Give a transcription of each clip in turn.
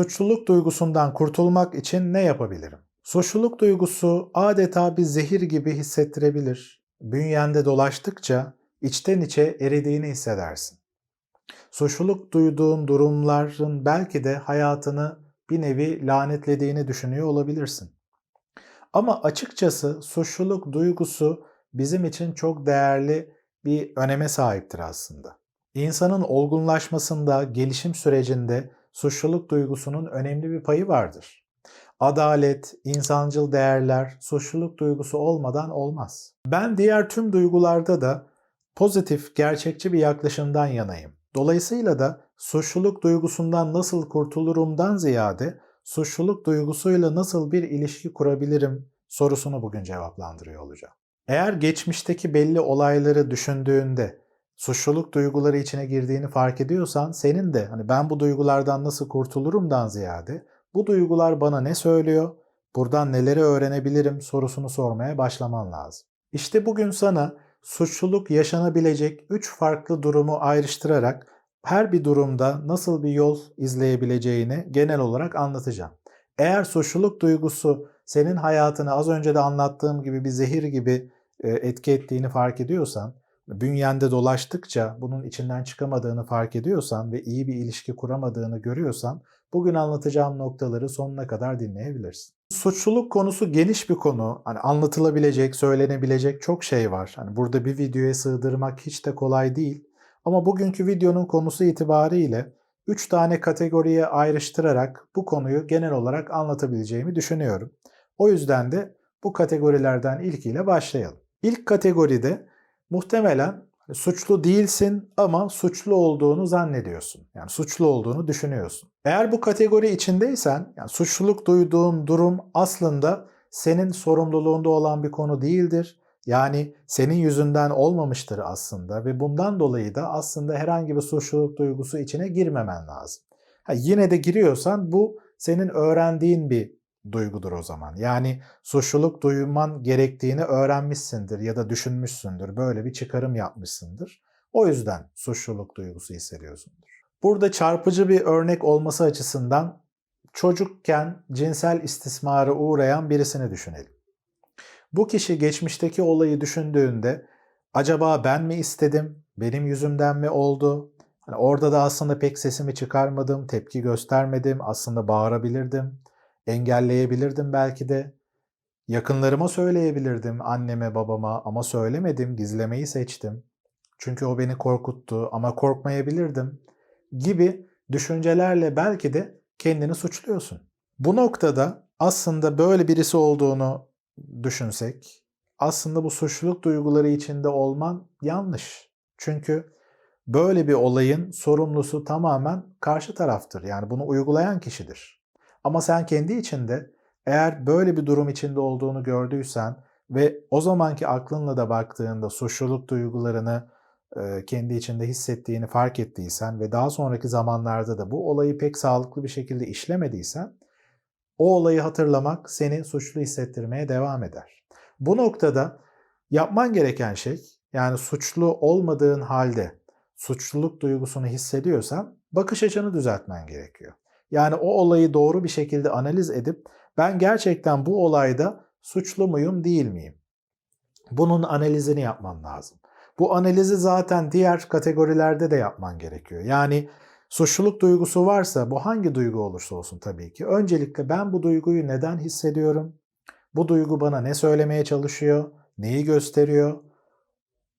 Suçluluk duygusundan kurtulmak için ne yapabilirim? Suçluluk duygusu adeta bir zehir gibi hissettirebilir. Bünyende dolaştıkça içten içe eridiğini hissedersin. Suçluluk duyduğun durumların belki de hayatını bir nevi lanetlediğini düşünüyor olabilirsin. Ama açıkçası suçluluk duygusu bizim için çok değerli bir öneme sahiptir aslında. İnsanın olgunlaşmasında, gelişim sürecinde suçluluk duygusunun önemli bir payı vardır. Adalet, insancıl değerler suçluluk duygusu olmadan olmaz. Ben diğer tüm duygularda da pozitif, gerçekçi bir yaklaşımdan yanayım. Dolayısıyla da suçluluk duygusundan nasıl kurtulurumdan ziyade suçluluk duygusuyla nasıl bir ilişki kurabilirim sorusunu bugün cevaplandırıyor olacağım. Eğer geçmişteki belli olayları düşündüğünde suçluluk duyguları içine girdiğini fark ediyorsan senin de hani ben bu duygulardan nasıl kurtulurumdan ziyade bu duygular bana ne söylüyor, buradan neleri öğrenebilirim sorusunu sormaya başlaman lazım. İşte bugün sana suçluluk yaşanabilecek 3 farklı durumu ayrıştırarak her bir durumda nasıl bir yol izleyebileceğini genel olarak anlatacağım. Eğer suçluluk duygusu senin hayatını az önce de anlattığım gibi bir zehir gibi etki ettiğini fark ediyorsan, bünyende dolaştıkça bunun içinden çıkamadığını fark ediyorsan ve iyi bir ilişki kuramadığını görüyorsan bugün anlatacağım noktaları sonuna kadar dinleyebilirsin. Suçluluk konusu geniş bir konu. Hani anlatılabilecek, söylenebilecek çok şey var. Hani burada bir videoya sığdırmak hiç de kolay değil. Ama bugünkü videonun konusu itibariyle 3 tane kategoriye ayrıştırarak bu konuyu genel olarak anlatabileceğimi düşünüyorum. O yüzden de bu kategorilerden ilkiyle başlayalım. İlk kategoride muhtemelen suçlu değilsin ama suçlu olduğunu zannediyorsun. Yani suçlu olduğunu düşünüyorsun. Eğer bu kategori içindeysen, yani suçluluk duyduğun durum aslında senin sorumluluğunda olan bir konu değildir. Yani senin yüzünden olmamıştır aslında ve bundan dolayı da aslında herhangi bir suçluluk duygusu içine girmemen lazım. Ha, yine de giriyorsan bu senin öğrendiğin bir duygudur o zaman. Yani suçluluk duyman gerektiğini öğrenmişsindir ya da düşünmüşsündür. Böyle bir çıkarım yapmışsındır. O yüzden suçluluk duygusu hissediyorsundur. Burada çarpıcı bir örnek olması açısından çocukken cinsel istismara uğrayan birisini düşünelim. Bu kişi geçmişteki olayı düşündüğünde acaba ben mi istedim, benim yüzümden mi oldu? Hani orada da aslında pek sesimi çıkarmadım, tepki göstermedim, aslında bağırabilirdim engelleyebilirdim belki de. Yakınlarıma söyleyebilirdim, anneme, babama ama söylemedim, gizlemeyi seçtim. Çünkü o beni korkuttu ama korkmayabilirdim gibi düşüncelerle belki de kendini suçluyorsun. Bu noktada aslında böyle birisi olduğunu düşünsek, aslında bu suçluluk duyguları içinde olman yanlış. Çünkü böyle bir olayın sorumlusu tamamen karşı taraftır. Yani bunu uygulayan kişidir. Ama sen kendi içinde eğer böyle bir durum içinde olduğunu gördüysen ve o zamanki aklınla da baktığında suçluluk duygularını kendi içinde hissettiğini fark ettiysen ve daha sonraki zamanlarda da bu olayı pek sağlıklı bir şekilde işlemediysen o olayı hatırlamak seni suçlu hissettirmeye devam eder. Bu noktada yapman gereken şey yani suçlu olmadığın halde suçluluk duygusunu hissediyorsan bakış açını düzeltmen gerekiyor. Yani o olayı doğru bir şekilde analiz edip ben gerçekten bu olayda suçlu muyum değil miyim? Bunun analizini yapman lazım. Bu analizi zaten diğer kategorilerde de yapman gerekiyor. Yani suçluluk duygusu varsa bu hangi duygu olursa olsun tabii ki. Öncelikle ben bu duyguyu neden hissediyorum? Bu duygu bana ne söylemeye çalışıyor? Neyi gösteriyor?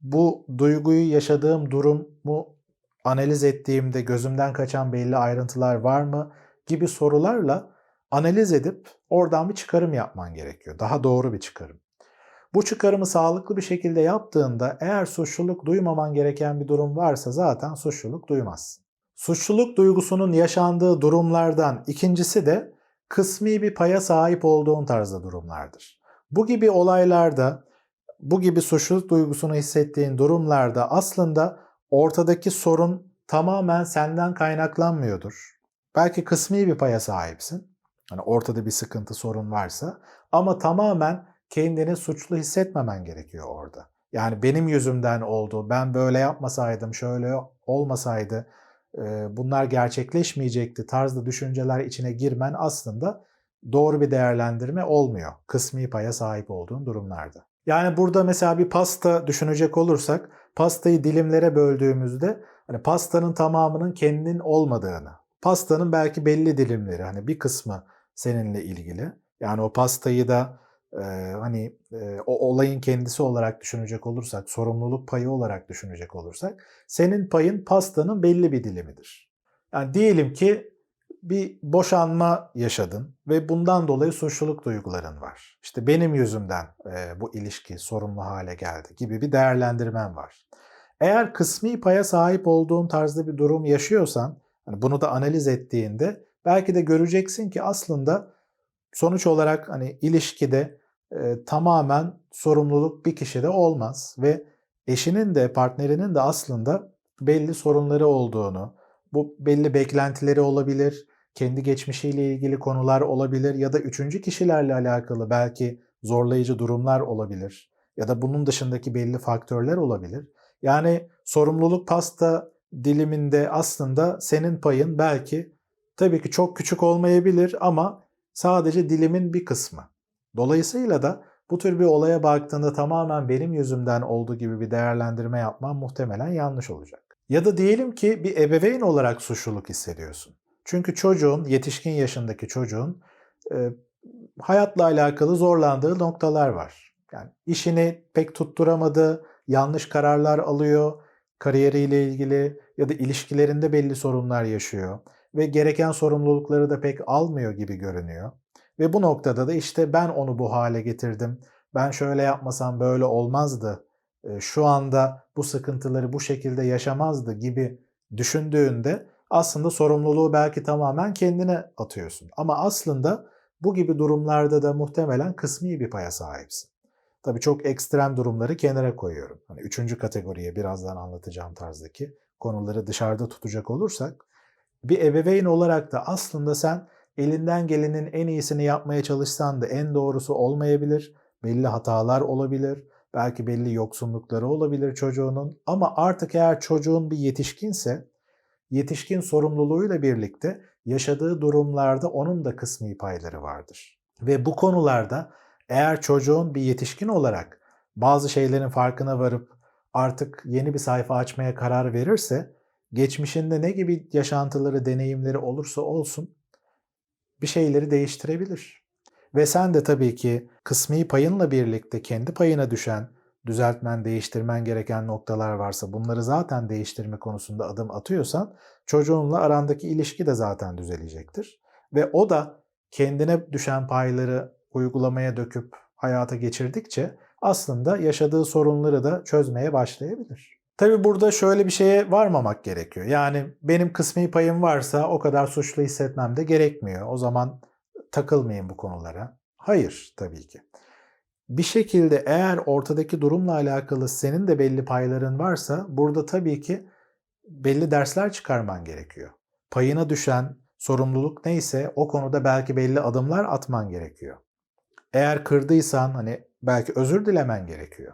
Bu duyguyu yaşadığım durumu analiz ettiğimde gözümden kaçan belli ayrıntılar var mı gibi sorularla analiz edip oradan bir çıkarım yapman gerekiyor. Daha doğru bir çıkarım. Bu çıkarımı sağlıklı bir şekilde yaptığında eğer suçluluk duymaman gereken bir durum varsa zaten suçluluk duymazsın. Suçluluk duygusunun yaşandığı durumlardan ikincisi de kısmi bir paya sahip olduğun tarzda durumlardır. Bu gibi olaylarda, bu gibi suçluluk duygusunu hissettiğin durumlarda aslında ortadaki sorun tamamen senden kaynaklanmıyordur. Belki kısmi bir paya sahipsin. Hani ortada bir sıkıntı, sorun varsa ama tamamen kendini suçlu hissetmemen gerekiyor orada. Yani benim yüzümden oldu, ben böyle yapmasaydım, şöyle olmasaydı bunlar gerçekleşmeyecekti tarzda düşünceler içine girmen aslında doğru bir değerlendirme olmuyor. Kısmi paya sahip olduğun durumlarda. Yani burada mesela bir pasta düşünecek olursak pastayı dilimlere böldüğümüzde hani pastanın tamamının kendinin olmadığını, pastanın belki belli dilimleri hani bir kısmı seninle ilgili. Yani o pastayı da e, hani e, o olayın kendisi olarak düşünecek olursak, sorumluluk payı olarak düşünecek olursak senin payın pastanın belli bir dilimidir. Yani diyelim ki bir boşanma yaşadın ve bundan dolayı suçluluk duyguların var. İşte benim yüzümden e, bu ilişki sorumlu hale geldi gibi bir değerlendirmen var. Eğer kısmi paya sahip olduğun tarzda bir durum yaşıyorsan, hani bunu da analiz ettiğinde belki de göreceksin ki aslında sonuç olarak hani ilişkide e, tamamen sorumluluk bir kişide olmaz ve eşinin de partnerinin de aslında belli sorunları olduğunu, bu belli beklentileri olabilir, kendi geçmişiyle ilgili konular olabilir ya da üçüncü kişilerle alakalı belki zorlayıcı durumlar olabilir ya da bunun dışındaki belli faktörler olabilir. Yani sorumluluk pasta diliminde aslında senin payın belki tabii ki çok küçük olmayabilir ama sadece dilimin bir kısmı. Dolayısıyla da bu tür bir olaya baktığında tamamen benim yüzümden olduğu gibi bir değerlendirme yapman muhtemelen yanlış olacak. Ya da diyelim ki bir ebeveyn olarak suçluluk hissediyorsun. Çünkü çocuğun, yetişkin yaşındaki çocuğun e, hayatla alakalı zorlandığı noktalar var. Yani işini pek tutturamadı, yanlış kararlar alıyor, kariyeriyle ilgili ya da ilişkilerinde belli sorunlar yaşıyor ve gereken sorumlulukları da pek almıyor gibi görünüyor. Ve bu noktada da işte ben onu bu hale getirdim. Ben şöyle yapmasam böyle olmazdı. Şu anda bu sıkıntıları bu şekilde yaşamazdı gibi düşündüğünde aslında sorumluluğu belki tamamen kendine atıyorsun. Ama aslında bu gibi durumlarda da muhtemelen kısmi bir paya sahipsin. Tabii çok ekstrem durumları kenara koyuyorum. Hani üçüncü kategoriye birazdan anlatacağım tarzdaki konuları dışarıda tutacak olursak bir ebeveyn olarak da aslında sen elinden gelenin en iyisini yapmaya çalışsan da en doğrusu olmayabilir. Belli hatalar olabilir. Belki belli yoksunlukları olabilir çocuğunun. Ama artık eğer çocuğun bir yetişkinse yetişkin sorumluluğuyla birlikte yaşadığı durumlarda onun da kısmi payları vardır. Ve bu konularda eğer çocuğun bir yetişkin olarak bazı şeylerin farkına varıp artık yeni bir sayfa açmaya karar verirse geçmişinde ne gibi yaşantıları, deneyimleri olursa olsun bir şeyleri değiştirebilir. Ve sen de tabii ki kısmi payınla birlikte kendi payına düşen, düzeltmen, değiştirmen gereken noktalar varsa bunları zaten değiştirme konusunda adım atıyorsan çocuğunla arandaki ilişki de zaten düzelecektir. Ve o da kendine düşen payları uygulamaya döküp hayata geçirdikçe aslında yaşadığı sorunları da çözmeye başlayabilir. Tabi burada şöyle bir şeye varmamak gerekiyor. Yani benim kısmi payım varsa o kadar suçlu hissetmem de gerekmiyor. O zaman takılmayın bu konulara. Hayır tabii ki. Bir şekilde eğer ortadaki durumla alakalı senin de belli payların varsa burada tabii ki belli dersler çıkarman gerekiyor. Payına düşen sorumluluk neyse o konuda belki belli adımlar atman gerekiyor. Eğer kırdıysan hani belki özür dilemen gerekiyor.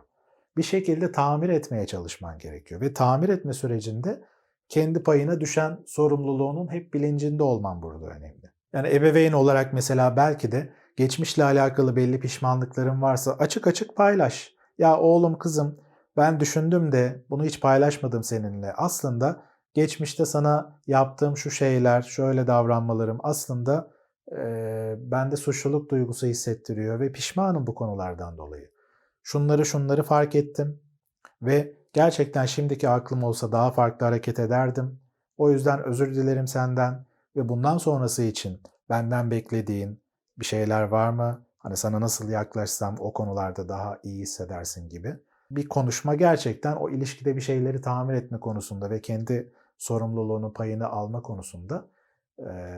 Bir şekilde tamir etmeye çalışman gerekiyor ve tamir etme sürecinde kendi payına düşen sorumluluğunun hep bilincinde olman burada önemli. Yani ebeveyn olarak mesela belki de geçmişle alakalı belli pişmanlıkların varsa açık açık paylaş. Ya oğlum kızım ben düşündüm de bunu hiç paylaşmadım seninle. Aslında geçmişte sana yaptığım şu şeyler, şöyle davranmalarım aslında e, bende suçluluk duygusu hissettiriyor ve pişmanım bu konulardan dolayı. Şunları şunları fark ettim ve gerçekten şimdiki aklım olsa daha farklı hareket ederdim. O yüzden özür dilerim senden ve bundan sonrası için benden beklediğin bir şeyler var mı? Hani sana nasıl yaklaşsam o konularda daha iyi hissedersin gibi. Bir konuşma gerçekten o ilişkide bir şeyleri tamir etme konusunda ve kendi sorumluluğunu payını alma konusunda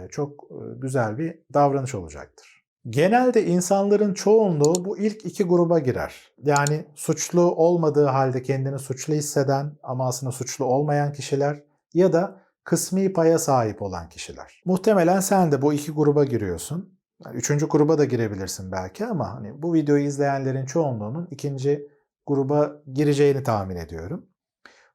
çok güzel bir davranış olacaktır. Genelde insanların çoğunluğu bu ilk iki gruba girer. Yani suçlu olmadığı halde kendini suçlu hisseden ama aslında suçlu olmayan kişiler ya da kısmi paya sahip olan kişiler. Muhtemelen sen de bu iki gruba giriyorsun. Yani üçüncü gruba da girebilirsin belki ama hani bu videoyu izleyenlerin çoğunluğunun ikinci gruba gireceğini tahmin ediyorum.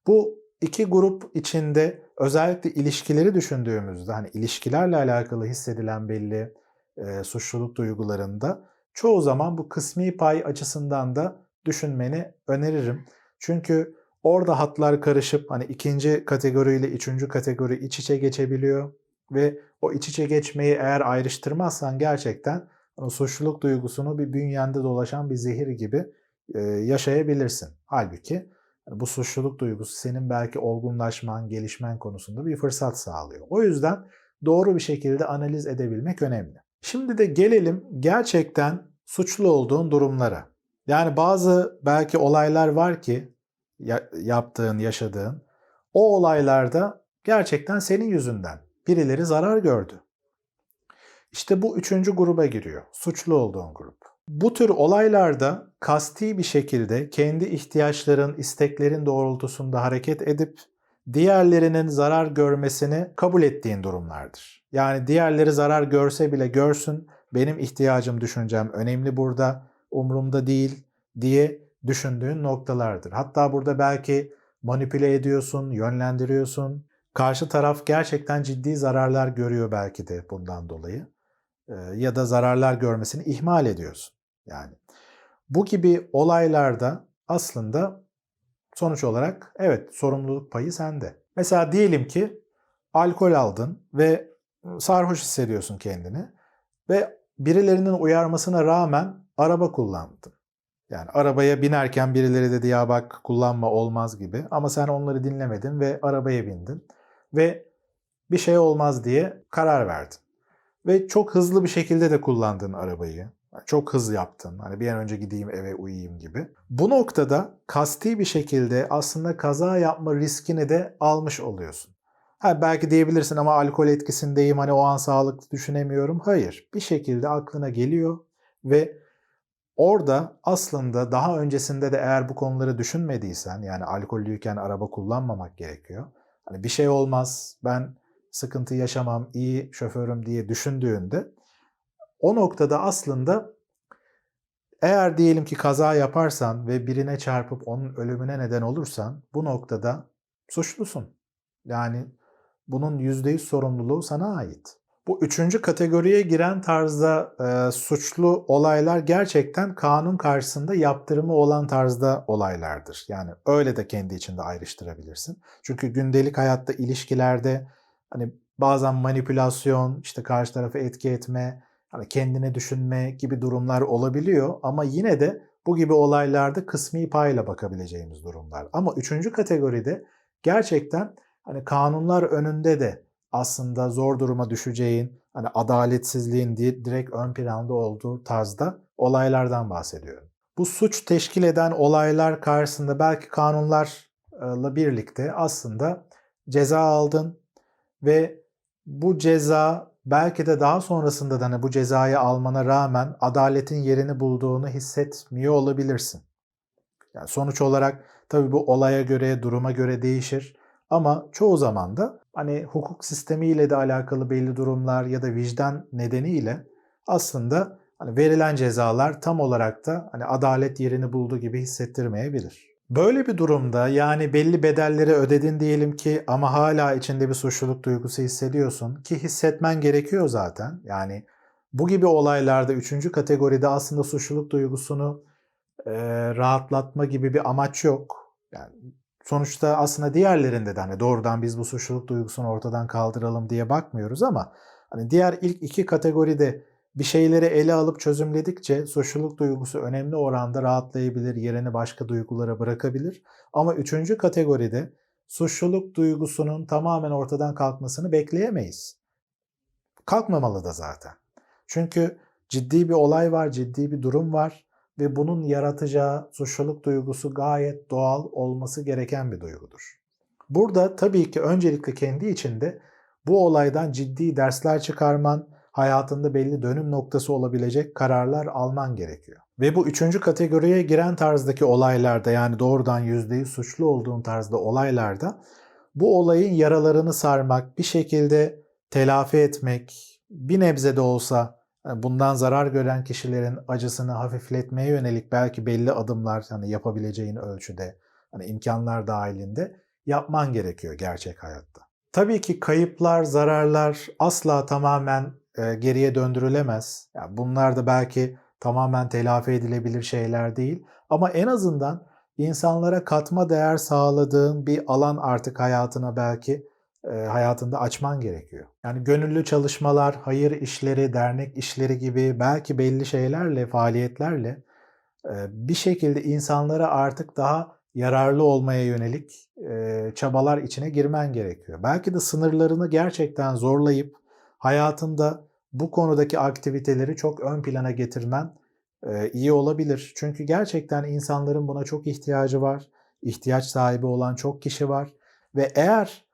Bu iki grup içinde özellikle ilişkileri düşündüğümüzde hani ilişkilerle alakalı hissedilen belli e, suçluluk duygularında çoğu zaman bu kısmi pay açısından da düşünmeni öneririm. Çünkü orada hatlar karışıp hani ikinci kategoriyle üçüncü kategori iç içe geçebiliyor ve o iç içe geçmeyi eğer ayrıştırmazsan gerçekten o suçluluk duygusunu bir bünyende dolaşan bir zehir gibi yaşayabilirsin. Halbuki yani bu suçluluk duygusu senin belki olgunlaşman, gelişmen konusunda bir fırsat sağlıyor. O yüzden doğru bir şekilde analiz edebilmek önemli. Şimdi de gelelim gerçekten suçlu olduğun durumlara. Yani bazı belki olaylar var ki yaptığın, yaşadığın. O olaylarda gerçekten senin yüzünden birileri zarar gördü. İşte bu üçüncü gruba giriyor. Suçlu olduğun grup. Bu tür olaylarda kasti bir şekilde kendi ihtiyaçların, isteklerin doğrultusunda hareket edip diğerlerinin zarar görmesini kabul ettiğin durumlardır. Yani diğerleri zarar görse bile görsün, benim ihtiyacım, düşüncem önemli burada, umurumda değil diye düşündüğün noktalardır. Hatta burada belki manipüle ediyorsun, yönlendiriyorsun. Karşı taraf gerçekten ciddi zararlar görüyor belki de bundan dolayı. Ya da zararlar görmesini ihmal ediyorsun. Yani bu gibi olaylarda aslında sonuç olarak evet sorumluluk payı sende. Mesela diyelim ki alkol aldın ve sarhoş hissediyorsun kendini ve birilerinin uyarmasına rağmen araba kullandın. Yani arabaya binerken birileri dedi ya bak kullanma olmaz gibi ama sen onları dinlemedin ve arabaya bindin ve bir şey olmaz diye karar verdin. Ve çok hızlı bir şekilde de kullandın arabayı. Çok hız yaptın. Hani bir an önce gideyim eve uyuyayım gibi. Bu noktada kasti bir şekilde aslında kaza yapma riskini de almış oluyorsun. Ha belki diyebilirsin ama alkol etkisindeyim hani o an sağlıklı düşünemiyorum. Hayır. Bir şekilde aklına geliyor ve orada aslında daha öncesinde de eğer bu konuları düşünmediysen yani alkollüyken araba kullanmamak gerekiyor. Hani bir şey olmaz ben sıkıntı yaşamam iyi şoförüm diye düşündüğünde o noktada aslında eğer diyelim ki kaza yaparsan ve birine çarpıp onun ölümüne neden olursan bu noktada suçlusun. Yani bunun %100 sorumluluğu sana ait. Bu üçüncü kategoriye giren tarzda e, suçlu olaylar gerçekten kanun karşısında yaptırımı olan tarzda olaylardır. Yani öyle de kendi içinde ayrıştırabilirsin. Çünkü gündelik hayatta ilişkilerde hani bazen manipülasyon, işte karşı tarafı etki etme, hani kendine düşünme gibi durumlar olabiliyor ama yine de bu gibi olaylarda kısmi payla bakabileceğimiz durumlar. Ama üçüncü kategoride gerçekten hani kanunlar önünde de aslında zor duruma düşeceğin, hani adaletsizliğin direkt ön planda olduğu tarzda olaylardan bahsediyorum. Bu suç teşkil eden olaylar karşısında belki kanunlarla birlikte aslında ceza aldın ve bu ceza belki de daha sonrasında da hani bu cezayı almana rağmen adaletin yerini bulduğunu hissetmiyor olabilirsin. Yani sonuç olarak tabii bu olaya göre, duruma göre değişir. Ama çoğu zaman da hani hukuk sistemiyle de alakalı belli durumlar ya da vicdan nedeniyle aslında hani verilen cezalar tam olarak da hani adalet yerini bulduğu gibi hissettirmeyebilir. Böyle bir durumda yani belli bedelleri ödedin diyelim ki ama hala içinde bir suçluluk duygusu hissediyorsun ki hissetmen gerekiyor zaten. Yani bu gibi olaylarda üçüncü kategoride aslında suçluluk duygusunu e, rahatlatma gibi bir amaç yok. Yani sonuçta aslında diğerlerinde de hani doğrudan biz bu suçluluk duygusunu ortadan kaldıralım diye bakmıyoruz ama hani diğer ilk iki kategoride bir şeyleri ele alıp çözümledikçe suçluluk duygusu önemli oranda rahatlayabilir, yerini başka duygulara bırakabilir. Ama üçüncü kategoride suçluluk duygusunun tamamen ortadan kalkmasını bekleyemeyiz. Kalkmamalı da zaten. Çünkü ciddi bir olay var, ciddi bir durum var ve bunun yaratacağı suçluluk duygusu gayet doğal olması gereken bir duygudur. Burada tabii ki öncelikle kendi içinde bu olaydan ciddi dersler çıkarman, hayatında belli dönüm noktası olabilecek kararlar alman gerekiyor. Ve bu üçüncü kategoriye giren tarzdaki olaylarda yani doğrudan yüzdeyi suçlu olduğun tarzda olaylarda bu olayın yaralarını sarmak, bir şekilde telafi etmek, bir nebze de olsa bundan zarar gören kişilerin acısını hafifletmeye yönelik belki belli adımlar hani yapabileceğin ölçüde, hani imkanlar dahilinde yapman gerekiyor gerçek hayatta. Tabii ki kayıplar, zararlar asla tamamen e, geriye döndürülemez. Yani bunlar da belki tamamen telafi edilebilir şeyler değil. Ama en azından insanlara katma değer sağladığın bir alan artık hayatına belki hayatında açman gerekiyor. Yani gönüllü çalışmalar, hayır işleri, dernek işleri gibi belki belli şeylerle, faaliyetlerle bir şekilde insanlara artık daha yararlı olmaya yönelik çabalar içine girmen gerekiyor. Belki de sınırlarını gerçekten zorlayıp hayatında bu konudaki aktiviteleri çok ön plana getirmen iyi olabilir. Çünkü gerçekten insanların buna çok ihtiyacı var. İhtiyaç sahibi olan çok kişi var ve eğer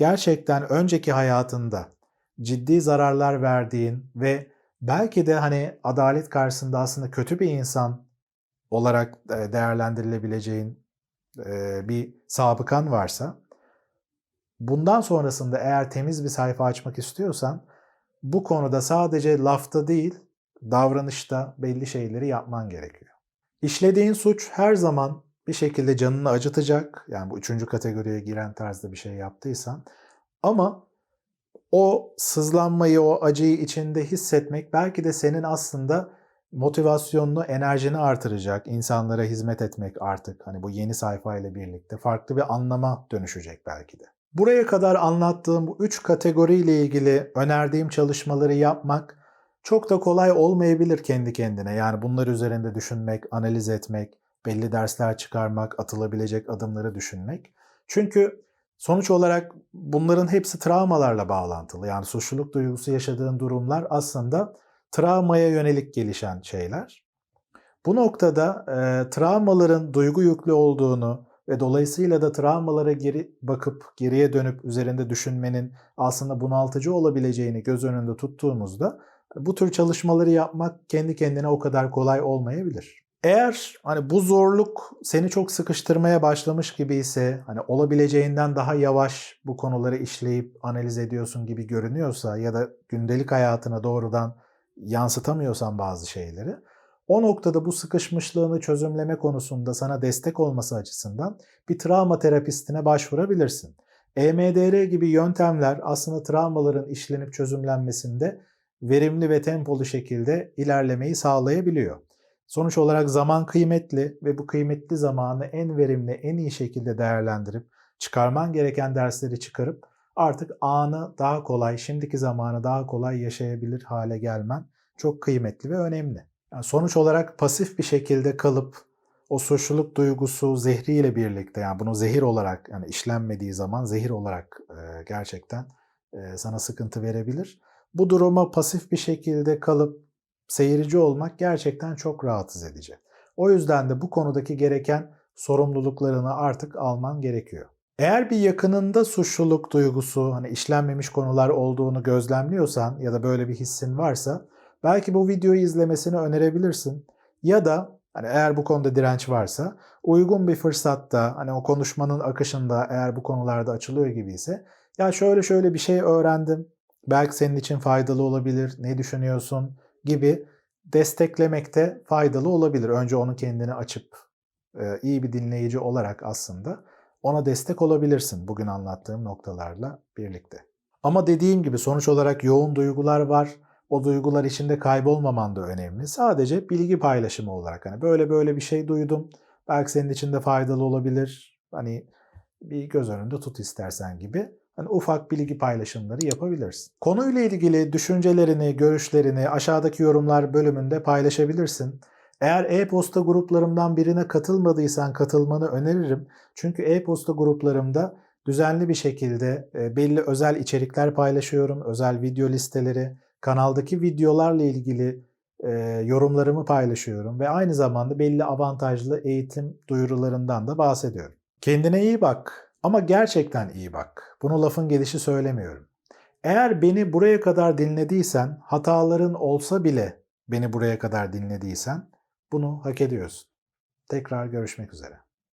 gerçekten önceki hayatında ciddi zararlar verdiğin ve belki de hani adalet karşısında aslında kötü bir insan olarak e, değerlendirilebileceğin e, bir sabıkan varsa bundan sonrasında eğer temiz bir sayfa açmak istiyorsan bu konuda sadece lafta değil davranışta belli şeyleri yapman gerekiyor. İşlediğin suç her zaman bir şekilde canını acıtacak. Yani bu üçüncü kategoriye giren tarzda bir şey yaptıysan. Ama o sızlanmayı, o acıyı içinde hissetmek belki de senin aslında motivasyonunu, enerjini artıracak. insanlara hizmet etmek artık hani bu yeni sayfayla birlikte farklı bir anlama dönüşecek belki de. Buraya kadar anlattığım bu üç kategoriyle ilgili önerdiğim çalışmaları yapmak çok da kolay olmayabilir kendi kendine. Yani bunlar üzerinde düşünmek, analiz etmek, belli dersler çıkarmak, atılabilecek adımları düşünmek. Çünkü sonuç olarak bunların hepsi travmalarla bağlantılı. Yani suçluluk duygusu yaşadığın durumlar aslında travmaya yönelik gelişen şeyler. Bu noktada e, travmaların duygu yüklü olduğunu ve dolayısıyla da travmalara geri bakıp geriye dönüp üzerinde düşünmenin aslında bunaltıcı olabileceğini göz önünde tuttuğumuzda bu tür çalışmaları yapmak kendi kendine o kadar kolay olmayabilir. Eğer hani bu zorluk seni çok sıkıştırmaya başlamış gibi ise hani olabileceğinden daha yavaş bu konuları işleyip analiz ediyorsun gibi görünüyorsa ya da gündelik hayatına doğrudan yansıtamıyorsan bazı şeyleri o noktada bu sıkışmışlığını çözümleme konusunda sana destek olması açısından bir travma terapistine başvurabilirsin. EMDR gibi yöntemler aslında travmaların işlenip çözümlenmesinde verimli ve tempolu şekilde ilerlemeyi sağlayabiliyor. Sonuç olarak zaman kıymetli ve bu kıymetli zamanı en verimli, en iyi şekilde değerlendirip çıkarman gereken dersleri çıkarıp artık anı daha kolay, şimdiki zamanı daha kolay yaşayabilir hale gelmen çok kıymetli ve önemli. Yani sonuç olarak pasif bir şekilde kalıp o suçluluk duygusu zehriyle birlikte yani bunu zehir olarak yani işlenmediği zaman zehir olarak e, gerçekten e, sana sıkıntı verebilir. Bu duruma pasif bir şekilde kalıp seyirci olmak gerçekten çok rahatsız edici. O yüzden de bu konudaki gereken sorumluluklarını artık alman gerekiyor. Eğer bir yakınında suçluluk duygusu, hani işlenmemiş konular olduğunu gözlemliyorsan ya da böyle bir hissin varsa belki bu videoyu izlemesini önerebilirsin. Ya da hani eğer bu konuda direnç varsa uygun bir fırsatta hani o konuşmanın akışında eğer bu konularda açılıyor gibi ise ya şöyle şöyle bir şey öğrendim. Belki senin için faydalı olabilir. Ne düşünüyorsun? Gibi desteklemekte faydalı olabilir. Önce onu kendini açıp e, iyi bir dinleyici olarak aslında ona destek olabilirsin bugün anlattığım noktalarla birlikte. Ama dediğim gibi sonuç olarak yoğun duygular var. O duygular içinde kaybolmaman da önemli. Sadece bilgi paylaşımı olarak hani böyle böyle bir şey duydum. Belki senin için de faydalı olabilir. Hani bir göz önünde tut istersen gibi hani ufak bilgi paylaşımları yapabilirsin. Konuyla ilgili düşüncelerini, görüşlerini aşağıdaki yorumlar bölümünde paylaşabilirsin. Eğer e-posta gruplarımdan birine katılmadıysan katılmanı öneririm. Çünkü e-posta gruplarımda düzenli bir şekilde e, belli özel içerikler paylaşıyorum. Özel video listeleri, kanaldaki videolarla ilgili e, yorumlarımı paylaşıyorum ve aynı zamanda belli avantajlı eğitim duyurularından da bahsediyorum. Kendine iyi bak. Ama gerçekten iyi bak. Bunu lafın gelişi söylemiyorum. Eğer beni buraya kadar dinlediysen, hataların olsa bile beni buraya kadar dinlediysen bunu hak ediyorsun. Tekrar görüşmek üzere.